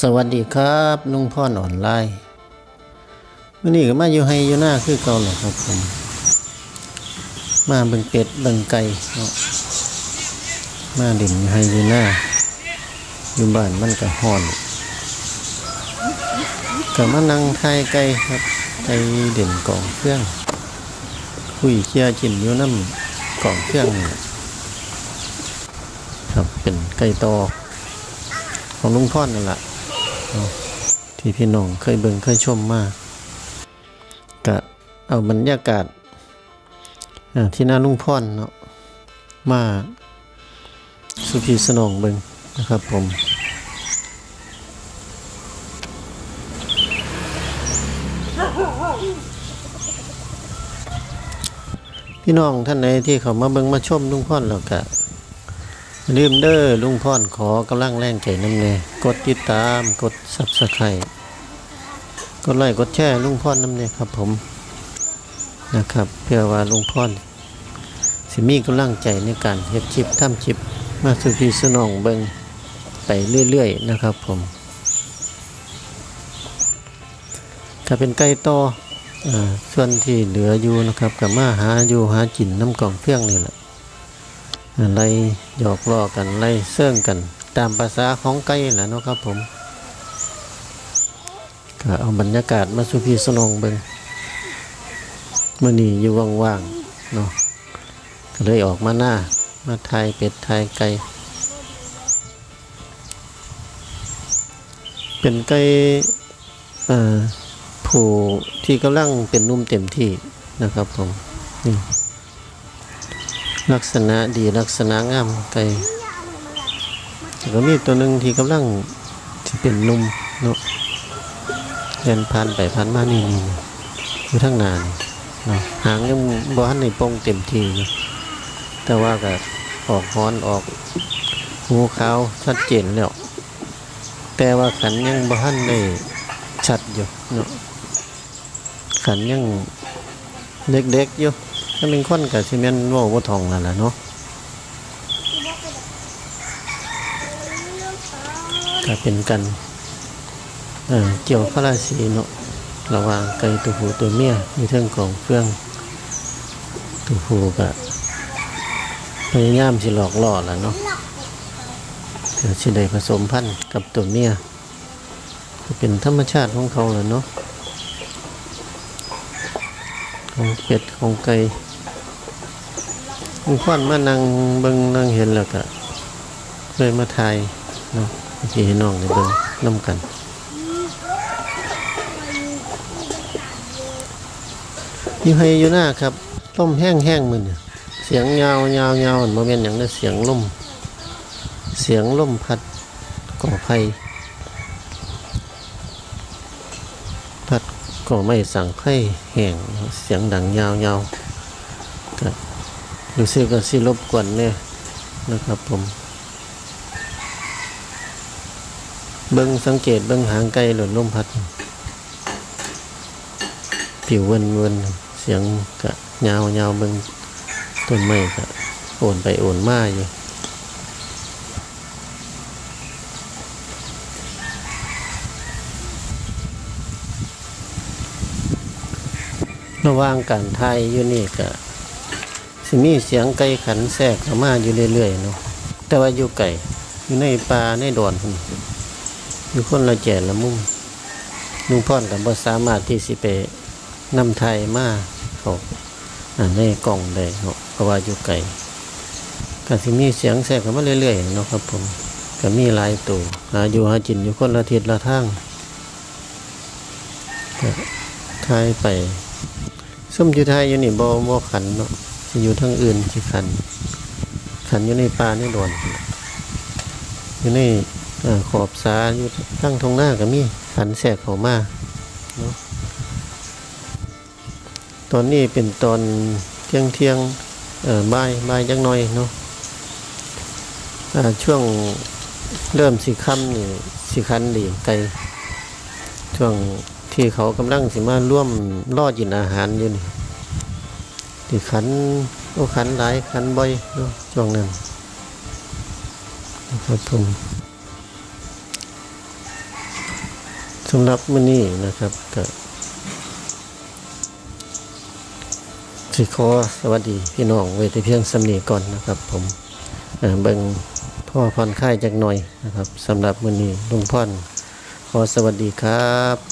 สวัสดีครับลุงพ่อนออนไลน์วันนี้ก็มาอยู่ให้อยู่หน้าคือเก่าแหละครับผม มาเบิ่งเป็ดเบิ่งไก่เนาะมาเด่นอยู่ให้อยู่หน้าอยู่บ้านมันก็ฮ้อนก็มานั่งทายไก่ครับไก่เด่นกล่องเครื่อง คุยเชียร์จินอยู่น้ำกล่องเครื่องครับเป็นไก่ตอของลุงพ่อนนั่นแหละ ที่พี่น้องเคยเบิ่งเคยชมมากก็เอาบรรยากาศที่หน้าลุงพ่อนเนาะมาสุพีสนองเบิ่งนะครับผมพี่น้องท่านไหนที่เขามาเบิ่งมาชมลุงพ่อนแล้วก็อย่า ลืมเด้อลุงพ่อนขอกำลังแรงใจน้ำเนกดติดตามกดซับสไครต์กดไลค์กดแชร์ลุงพ่อนน้ำเนครับผมนะครับ เพื่อว่าลุงพ่อนสิมีกำลังใจในการเฮ็ดชิปทำชิปมาสู่พี่สนองเบิ่งไปเรื่อยๆนะครับผมถ้าเป็นไก่ต่ออส่วนที่เหลืออยู่นะครับกับมาหาอยู่หาจินน้ำกล่องเพียงนี่แหละ ไล่หยอกล้อกันไล่เสื่องกัน ตามภาษาของไก่แหละเนาะครับผมก็เอาบรรยากาศมาสู่พี่สนองเบิงมื่อนี้อยู่ว่างๆเนาะก็เลยออกมาหน้า มาทายเป็ดทายไก่เป็นไก่ผู้ที่กำลังเป็นนุ่มเต็มที่นะครับผมนี่ ลักษณะดีลักษณะงามไก่แล้วก็มีตัวหนึ่งที่กำลังที่เป็นนุ่มเนาะเดินผ่านไปผ่านมานี่นี่นี่อยู่ทั้งนานเนาะหางยังบ่ทันในปงเต็มทีแต่ว่าก็ออกฮ้อนออกหูขาวชัดเจนแล้วแต่ว่าขันยังบ่ทันได้ชัดอยู่เนาะขันยังเด็กๆอยู่ ถ้าเป็นคนกับซีเมนต์ว่าว่าทองนั่นแหละเนาะก็เป็นกันเออเกี่ยวพระราศีเนาะระหว่างไก่ตัวผู้ตัวเมียมีเทิงของเฟื่องตัวผู้ก็พยายามสิหลอกล่อแหละเนาะเดี๋ยวสิได้ผสมพันธุ์กับตัวเมียเป็นธรรมชาติของเขาแหละเนาะของเป็ดของไก่ ลุงควันมานั่งเบิ่งนั่งเห็นแล้วก็เคยมาถ่ายเนาะพี่น้องในเบิ่งน้ำกันอยู่ให้อยู่หน้าครับล่มแห้งแห้งมือเนี่ยเสียงยาวยาวยาวโมเมนต์อย่างนั้นเสียงล่มเสียงล่มพัดก่อไฟพัดก็ไม่สั่งไข่แห้งเสียงดังยาวๆก็ รู้สึกก็สิรบกวนเนี่ยนะครับผม เบิ้งสังเกตเบิ้งหางไก่หล่นลมพัดผิวเวินเวินเสียงก็ยาวยาวเบิ้งต้นไม้ก็โอนไปโอนมาอยู่ระว่างการทายอยู่นี่ก็ สิมีเสียงไก่ขันแทรกเข้ามาอยู่เรื่อยๆเนาะแต่ว่าอยู่ไก่อยู่ในป่าในดอนพุ่นอยู่คนละแก่ละมุมลุงพ่อนกับบ่สามารถที่สิไปนำไทยมาเขาอ่าในกล่องได้เนาะเพราะว่าอยู่ไก่ก็สิมีเสียงแทรกเข้ามาเรื่อยๆเนาะครับผมก็มีหลายตัวหาอยู่หาจินอยู่คนละทิศละทางก็ทายไปส้มอยู่ไทยอยู่นี่บ่บ่ขันเนาะ สิอยู่ทางอื่นสิขัน ขันอยู่ในป่าในดอนอยู่ในอขอบสาอยู่ทั้งทงหน้าก็มีขันแสกเขามาเนาะตอนนี้เป็นตอนเที่ยงเที่ยงเออบ่ายบ่ายจังหน่อยเนาะช่วงเริ่มสีค่ำนี่สีคันดีไกลช่วงที่เขากำลังสิมาร่วมล่อกินอาหารอยู่นี่ ที่ขันโอ้ขันหลายขันบ่อยเนาะช่วงนั้นนะครับผมสำหรับมื้อนี้นะครับก็สิขอสวัสดีพี่น้องไว้แต่เพียงสำนีก่อนนะครับ ผมเบิ่งพ่อผ่อนคลายจักหน่อยนะครับสำหรับมื้อนี้ลุงพ่อนขอสวัสดีครับ